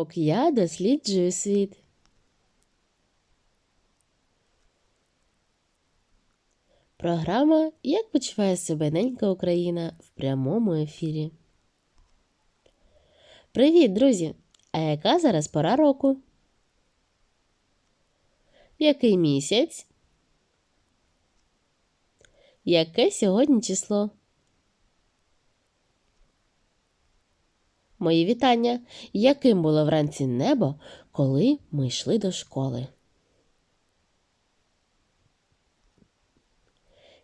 Урок Я досліджую світ. Програма Як почуває себе ненька Україна в прямому ефірі. Привіт, друзі! А яка зараз пора року? Який місяць? Яке сьогодні число? Мої вітання. Яким було вранці небо, коли ми йшли до школи?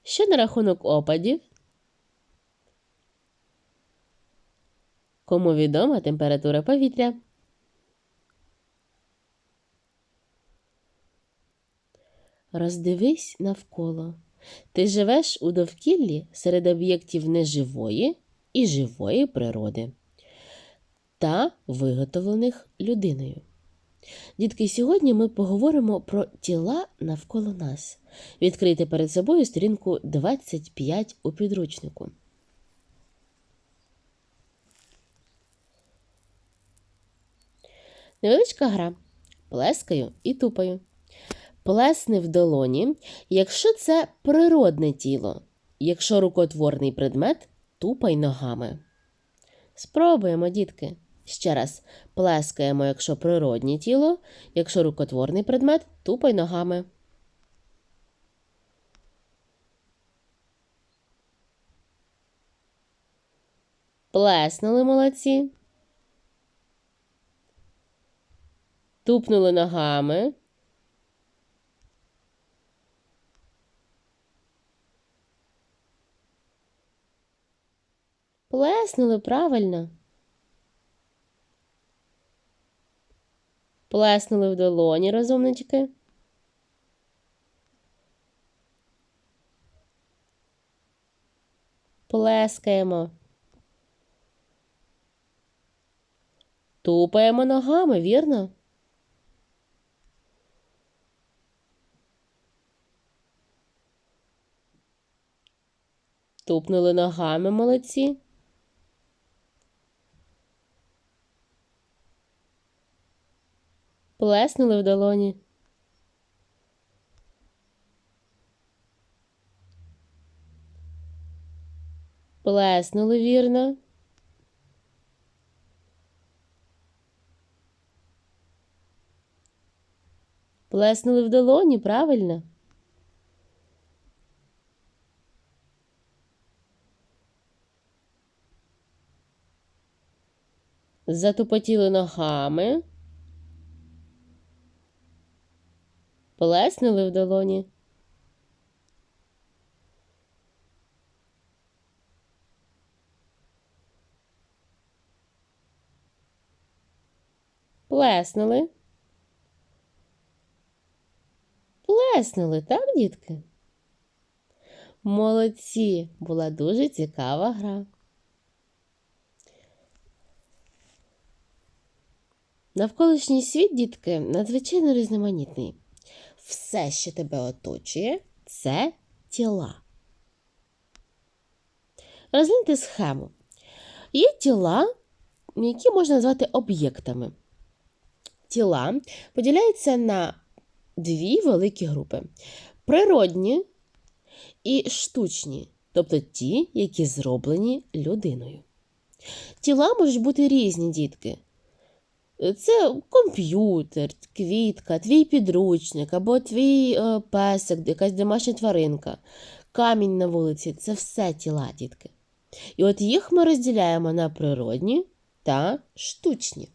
Що на рахунок опадів? Кому відома температура повітря? Роздивись навколо. Ти живеш у довкіллі серед об'єктів неживої і живої природи та виготовлених людиною. Дітки, сьогодні ми поговоримо про тіла навколо нас. Відкрийте перед собою сторінку 25 у підручнику. Невеличка гра. Плескаю і тупаю. Плесни в долоні, якщо це природне тіло. Якщо рукотворний предмет, тупай ногами. Спробуємо, дітки. Ще раз плескаємо, якщо природнє тіло, якщо рукотворний предмет, тупай ногами. Плеснули молодці. Тупнули ногами. Плеснули правильно. Плеснули в долоні, розумнички. Плескаємо. Тупаємо ногами, вірно? Тупнули ногами молодці. Плеснули в долоні. Плеснули вірно. Плеснули в долоні, правильно? Затупотіли ногами. Плеснули в долоні. Плеснули. Плеснули, так, дітки? Молодці, була дуже цікава гра. Навколишній світ, дітки, надзвичайно різноманітний. Все, що тебе оточує, це тіла. Розгляньте схему. Є тіла, які можна назвати об'єктами. Тіла поділяються на дві великі групи: природні і штучні, тобто ті, які зроблені людиною. Тіла можуть бути різні дітки. Це комп'ютер, квітка, твій підручник або твій е, песик, якась домашня тваринка, камінь на вулиці це все тіла, дітки. І от їх ми розділяємо на природні та штучні.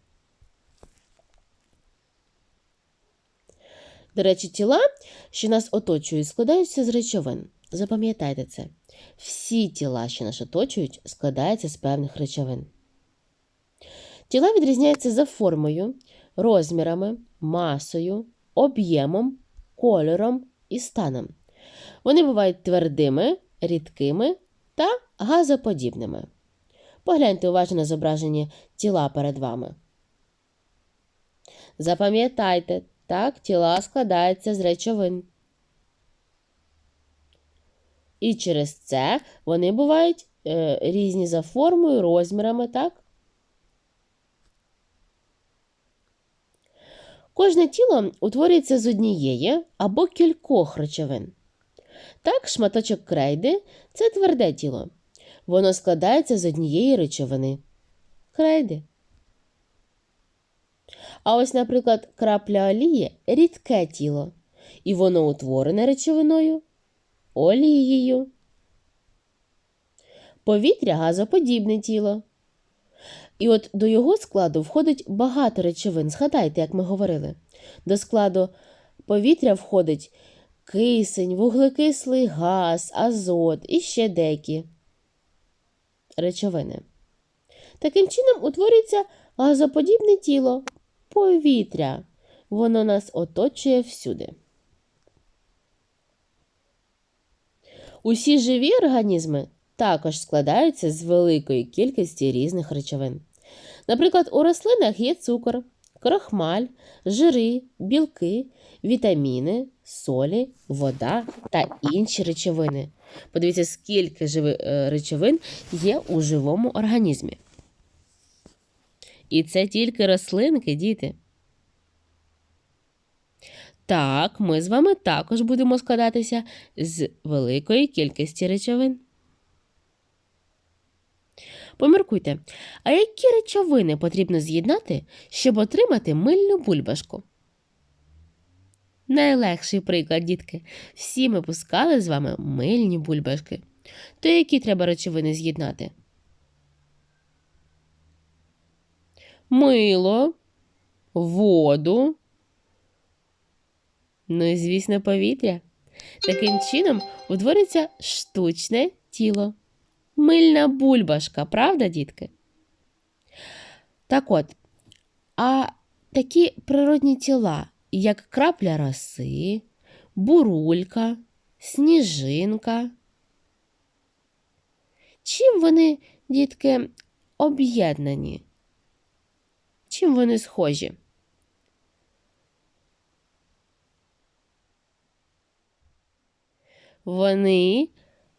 До речі, тіла, що нас оточують, складаються з речовин. Запам'ятайте це. Всі тіла, що нас оточують, складаються з певних речовин. Тіла відрізняються за формою, розмірами, масою, об'ємом, кольором і станом. Вони бувають твердими, рідкими та газоподібними. Погляньте уважно на зображені тіла перед вами. Запам'ятайте, так, тіла складаються з речовин. І через це вони бувають е, різні за формою, розмірами, так? Кожне тіло утворюється з однієї або кількох речовин. Так, шматочок крейди це тверде тіло. Воно складається з однієї речовини крейди. А ось, наприклад, крапля олії рідке тіло, і воно утворене речовиною олією. Повітря газоподібне тіло. І от до його складу входить багато речовин. Згадайте, як ми говорили. До складу повітря входить кисень, вуглекислий газ, азот і ще деякі речовини. Таким чином утворюється газоподібне тіло повітря. Воно нас оточує всюди. Усі живі організми також складаються з великої кількості різних речовин. Наприклад, у рослинах є цукор, крохмаль, жири, білки, вітаміни, солі, вода та інші речовини. Подивіться, скільки е, речовин є у живому організмі. І це тільки рослинки, діти. Так, ми з вами також будемо складатися з великої кількості речовин. Поміркуйте, а які речовини потрібно з'єднати, щоб отримати мильну бульбашку? Найлегший приклад, дітки. Всі ми пускали з вами мильні бульбашки. То які треба речовини з'єднати? Мило, воду, ну і, звісно, повітря. Таким чином утвориться штучне тіло. Мильна бульбашка, правда, дітки? Так от, а такі природні тіла, як крапля роси, бурулька, сніжинка. Чим вони, дітки, об'єднані? Чим вони схожі? Вони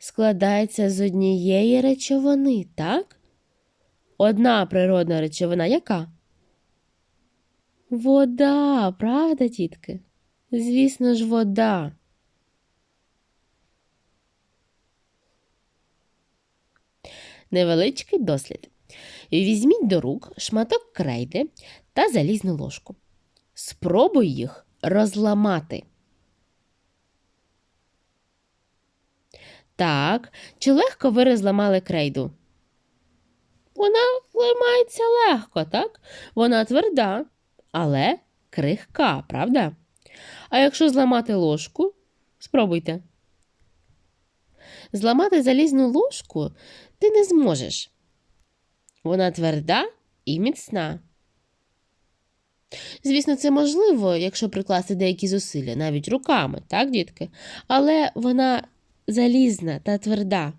складаються з однієї речовини, так? Одна природна речовина яка? Вода, правда, тітки? Звісно ж, вода. Невеличкий дослід. Візьміть до рук шматок крейди та залізну ложку. Спробуй їх розламати. Так, чи легко ви розламали крейду? Вона ламається легко, так? Вона тверда, але крихка, правда? А якщо зламати ложку, спробуйте. Зламати залізну ложку ти не зможеш. Вона тверда і міцна. Звісно, це можливо, якщо прикласти деякі зусилля, навіть руками, так, дітки? Але вона залізна та тверда.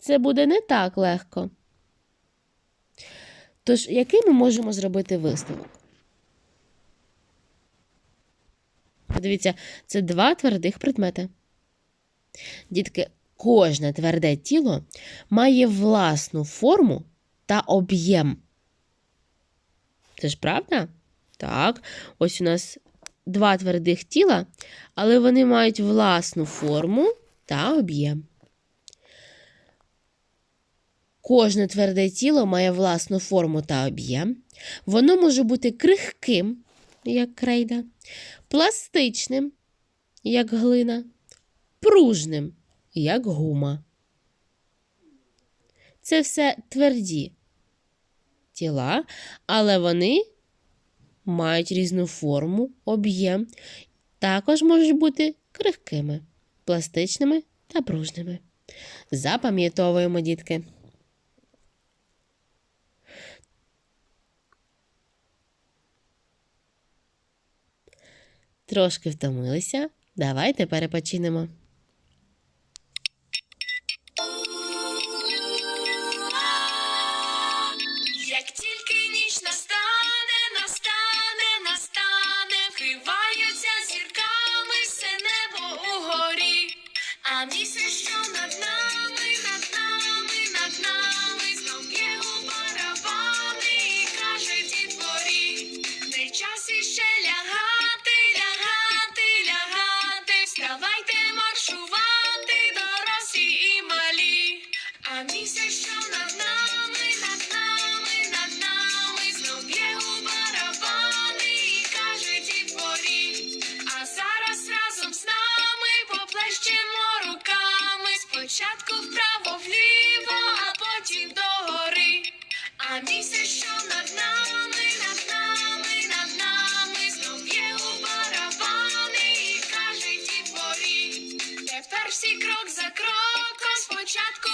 Це буде не так легко. Тож, який ми можемо зробити висновок? Подивіться, це два твердих предмети. Дітки, кожне тверде тіло має власну форму та об'єм. Це ж правда? Так, ось у нас два твердих тіла, але вони мають власну форму та об'єм. Кожне тверде тіло має власну форму та об'єм. Воно може бути крихким, як крейда, пластичним, як глина, пружним, як гума. Це все тверді тіла, але вони мають різну форму, об'єм, також можуть бути крихкими, пластичними та пружними. Запам'ятовуємо, дітки. Трошки втомилися. Давайте перепочинемо. Лягати. Всі крок за кроком, спочатку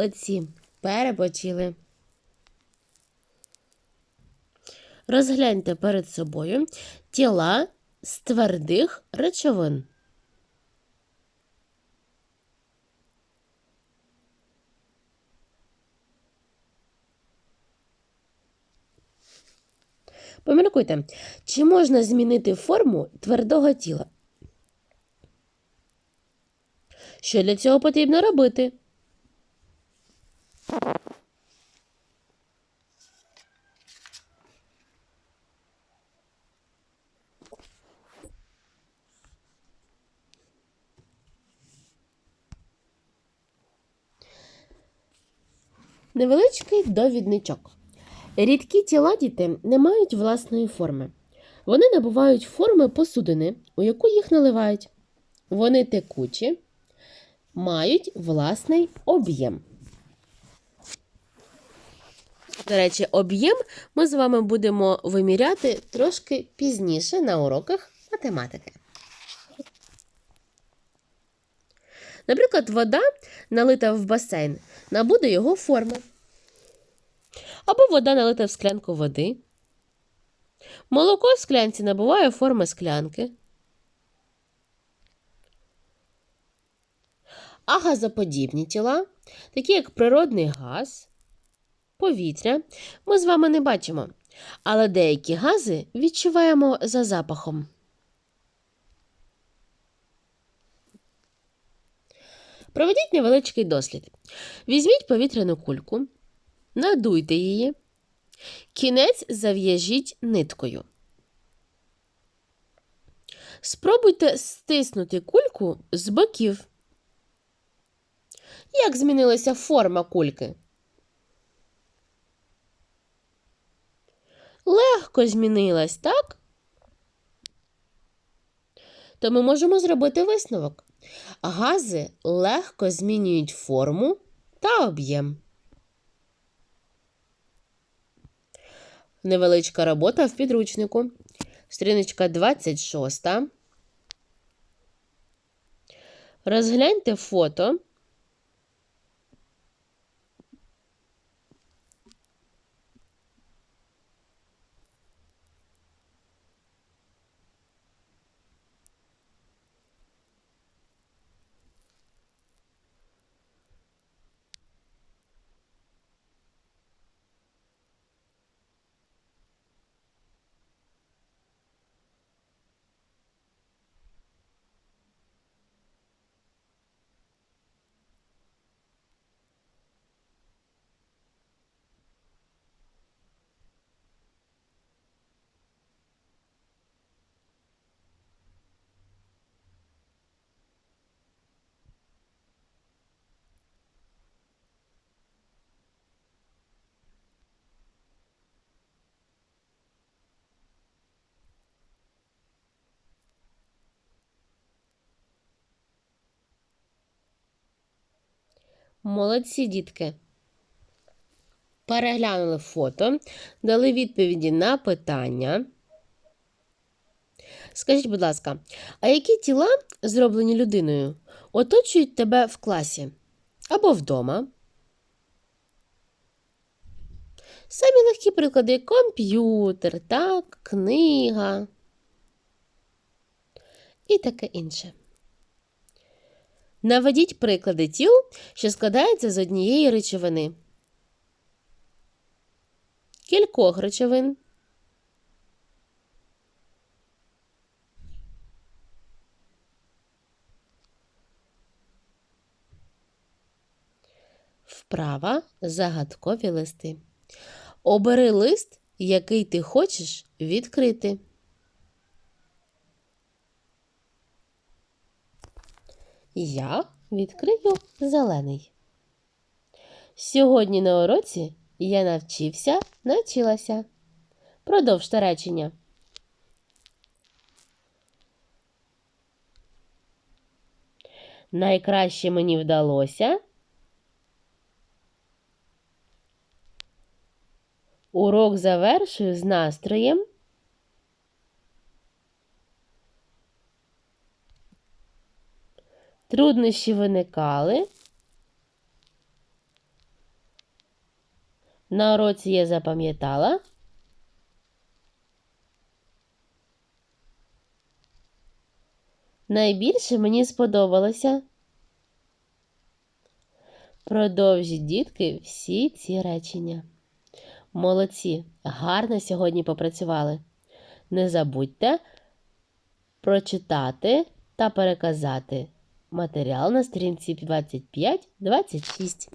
Молодці, перепочили. Розгляньте перед собою тіла з твердих речовин. Поміркуйте, чи можна змінити форму твердого тіла? Що для цього потрібно робити? Невеличкий довідничок. Рідкі тіла діти не мають власної форми. Вони набувають форми посудини, у яку їх наливають. Вони текучі, мають власний об'єм. До речі, об'єм ми з вами будемо виміряти трошки пізніше на уроках математики. Наприклад, вода, налита в басейн, набуде його форми. Або вода налита в склянку води. Молоко в склянці набуває форми склянки. А газоподібні тіла, такі як природний газ, повітря, ми з вами не бачимо, але деякі гази відчуваємо за запахом. Проведіть невеличкий дослід. Візьміть повітряну кульку, надуйте її, кінець зав'яжіть ниткою. Спробуйте стиснути кульку з боків. Як змінилася форма кульки? Легко змінилась, так? То ми можемо зробити висновок. Гази легко змінюють форму та об'єм. Невеличка робота в підручнику. Стріночка 26. Розгляньте фото. Молодці, дітки. Переглянули фото, дали відповіді на питання. Скажіть, будь ласка, а які тіла, зроблені людиною, оточують тебе в класі або вдома? Самі легкі приклади комп'ютер, так, книга і таке інше. Наведіть приклади тіл, що складаються з однієї речовини. Кількох речовин. Вправа загадкові листи. Обери лист, який ти хочеш відкрити. Я відкрию зелений. Сьогодні на уроці я навчився, навчилася. Продовжте речення. Найкраще мені вдалося. Урок завершую з настроєм. Труднощі виникали. На уроці я запам'ятала. Найбільше мені сподобалося. Продовжіть, дітки, всі ці речення. Молодці, гарно сьогодні попрацювали. Не забудьте прочитати та переказати матеріал на сторінці 25-26.